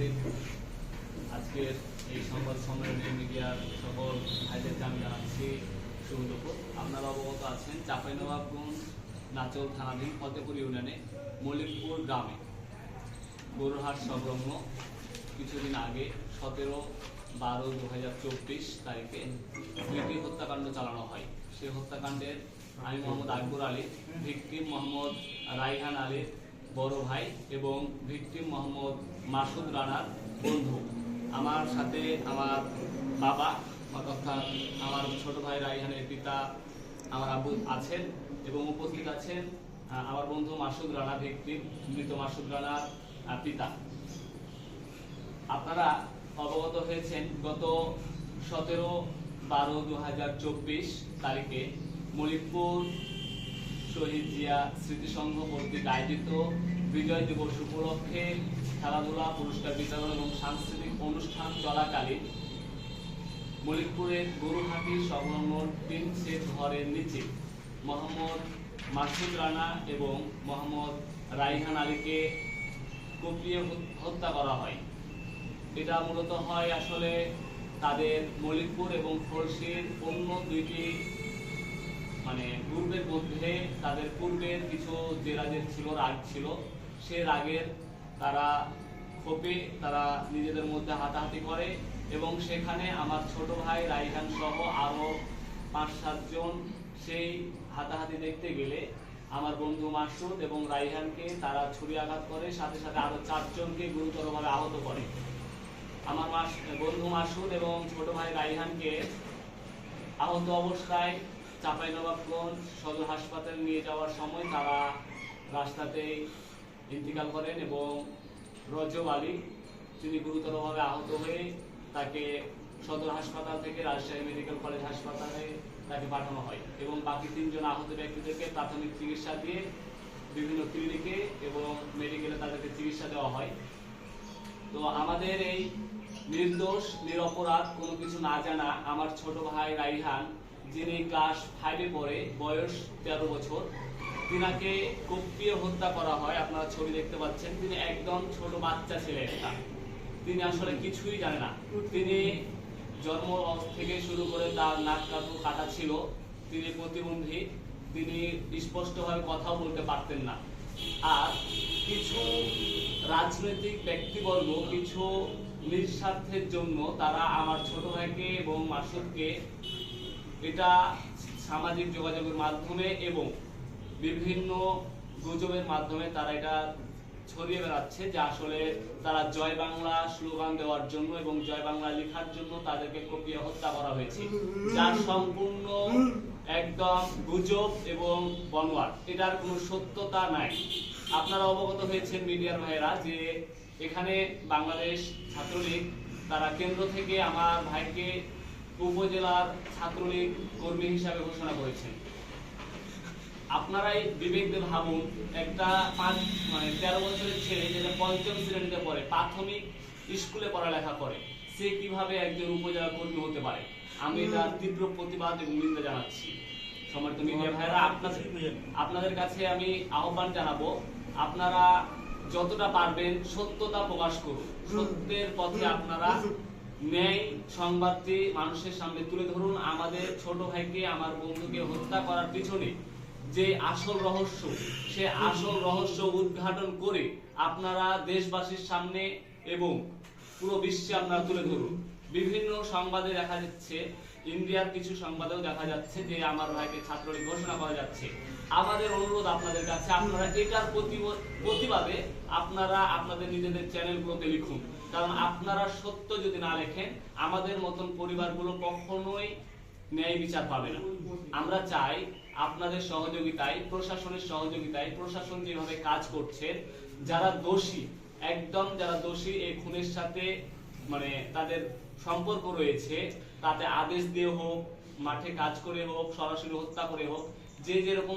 উপস্থিত আজকের এই সংবাদ সম্মেলনে মিডিয়ার সকল ভাইদেরকে আমি জানাচ্ছি সুন্দরপুর আপনারা অবগত আছেন, চাঁপাইনবাবগঞ্জ নাচল থানাধীন ফতেপুর ইউনিয়নে মল্লিকপুর গ্রামে গরুরহাট সংলগ্ন কিছুদিন আগে সতেরো বারো দু হাজার চব্বিশ তারিখে দুইটি হত্যাকাণ্ড চালানো হয়। সেই হত্যাকাণ্ডের আমি মোহাম্মদ আকবর আলী, ভিকটিম মোহাম্মদ রাইহান আলীর বড় ভাই এবং ভিকটিম মোহাম্মদ মাসুদ রানার বন্ধু। আমার সাথে আমার বাবা, অর্থাৎ আমার ছোট ভাই রাইহানের পিতা, আমার আব্বু আছেন এবং উপস্থিত আছেন আমার বন্ধু মাসুদ রানা ভিকটিম, মৃত মাসুদ রানার পিতা। আপনারা অবগত হয়েছেন, গত সতেরো বারো দু তারিখে মলিকপুর শহীদ জিয়া স্মৃতিসংঘ কর্তৃক আয়োজিত বিজয় দিবস উপলক্ষে খেলাধুলা, পুরস্কার বিতরণ এবং সাংস্কৃতিক অনুষ্ঠান চলাকালীন মলিকপুরের গরুহাটি সংলগ্ন তিন সেট ঘরের নিচে মোহাম্মদ মাসুদ রানা এবং মোহাম্মদ রাইহান আলীকে কুপিয়ে হত্যা করা হয়। এটা মূলত হয় আসলে তাদের মলিকপুর এবং ফলসির অন্য দুইটি মানে গ্রুপের মধ্যে তাদের পূর্বের কিছু যে রাগের ছিল, রাগ ছিল, সে রাগের তারা ক্ষোভে তারা নিজেদের মধ্যে হাতাহাতি করে এবং সেখানে আমার ছোট ভাই রাইহান সহ আরও পাঁচ সাতজন সেই হাতাহাতি দেখতে গেলে আমার বন্ধু মাসুদ এবং রাইহানকে তারা ছুরি আঘাত করে, সাথে সাথে আরও চারজনকে গুরুতরভাবে আহত করে। আমার মাস, বন্ধু মাসুদ এবং ছোট ভাই রাইহানকে আহত অবস্থায় চাঁপাইনবাবগঞ্জ সদর হাসপাতালে নিয়ে যাওয়ার সময় তারা রাস্তাতেই ইন্তিকাল করেন এবং রজব আলী, তিনি গুরুতরভাবে আহত হয়ে তাকে সদর হাসপাতাল থেকে রাজশাহী মেডিকেল কলেজ হাসপাতালে তাকে পাঠানো হয় এবং বাকি তিনজন আহত ব্যক্তিদেরকে প্রাথমিক চিকিৎসা দিয়ে বিভিন্ন ক্লিনিকে এবং মেডিকেলে তাদেরকে চিকিৎসা দেওয়া হয়। তো আমাদের এই নির্দোষ, নিরপরাধ কোনো কিছু না জানা আমার ছোট ভাই রাইহান, যিনি ক্লাস ফাইভে পড়ে, বয়স তেরো বছর। তিনাকে কুপিয়ে হত্যা করা হয়, আপনারা ছবি দেখতে পাচ্ছেন। তিনি একদম ছোট বাচ্চা ছেলে একটা। তিনি আসলে কিছুই জানে না। তিনি জন্ম থেকে শুরু করে তার নাক কাটু কাটা ছিল। তিনি প্রতিবন্ধী। তিনি স্পষ্টভাবে কথাও বলতে পারতেন না। আর কিছু রাজনৈতিক ব্যক্তিবর্গ, কিছু নিঃস্বার্থের জন্য তারা আমার ছোট ভাইকে এবং মাসুদকে এটা সামাজিক যোগাযোগের মাধ্যমে এবং বিভিন্ন গুজবের মাধ্যমে তারা এটা ছড়িয়ে বেড়াচ্ছে যে আসলে তারা জয় বাংলা স্লোগান দেওয়ার জন্য এবং জয় বাংলা লেখার জন্য তাদেরকে কপিয়ে হত্যা করা হয়েছে। যার সম্পূর্ণ একদম গুজব এবং বনওয়ার। এটার কোনো সত্যতা নাই। আপনারা অবগত হয়েছেন মিডিয়ার ভাইয়েরা যে এখানে বাংলাদেশ ছাত্রলীগ তারা কেন্দ্র থেকে আমার ভাইকে উপজেলার ছাত্রলীগ কর্মী হিসাবে ঘোষণা করেছেন আপনারাই বিবেক দিয়ে ভাবুন একটা পাঁচ মানে তেরো বছরের ছেলে যেটা পঞ্চম শ্রেণীতে পড়ে প্রাথমিক স্কুলে পড়ালেখা করে সে কীভাবে একজন উপজেলা কর্মী হতে পারে? আমি তার তীব্র প্রতিবাদ এবং নিন্দা জানাচ্ছি। সম্মানিত মিডিয়া ভাইরা আপনাদের আপনাদের কাছে আমি আহ্বান জানাব আপনারা যতটা পারবেন সত্যতা প্রকাশ করুন। সত্যের পথে আপনারা ন্যায় সংবাদটি মানুষের সামনে তুলে ধরুন। আমাদের ছোট ভাইকে, আমার বন্ধুকে হত্যা করার পিছনে যে আসল রহস্য, সে আসল রহস্য উদ্ঘাটন করে আপনারা দেশবাসীর সামনে এবং পুরো বিশ্বে আপনারা তুলে ধরুন। বিভিন্ন সংবাদে দেখা যাচ্ছে ইন্ডিয়ার কিছু সংবাদেও দেখা যাচ্ছে যে আমার ভাইকে ছাত্রলীগ ঘোষণা করা যাচ্ছে। আমাদের অনুরোধ আপনাদের কাছে, আপনারা এটার প্রতিবাদে আপনারা আপনাদের নিজেদের চ্যানেলগুলোতে লিখুন। কারণ আপনারা সত্য যদি না লেখেন, আমাদের মতন পরিবারগুলো কখনোই ন্যায় বিচার পাবে না। আমরা চাই আপনাদের সহযোগিতায়, প্রশাসনের সহযোগিতায়, প্রশাসন যেভাবে কাজ করছে, যারা দোষী, একদম যারা দোষী, এই খুনের সাথে মানে তাদের সম্পর্ক রয়েছে, তাতে আদেশ দিয়ে হোক, মাঠে কাজ করে হোক, সরাসরি হত্যা করে হোক, যে যেরকম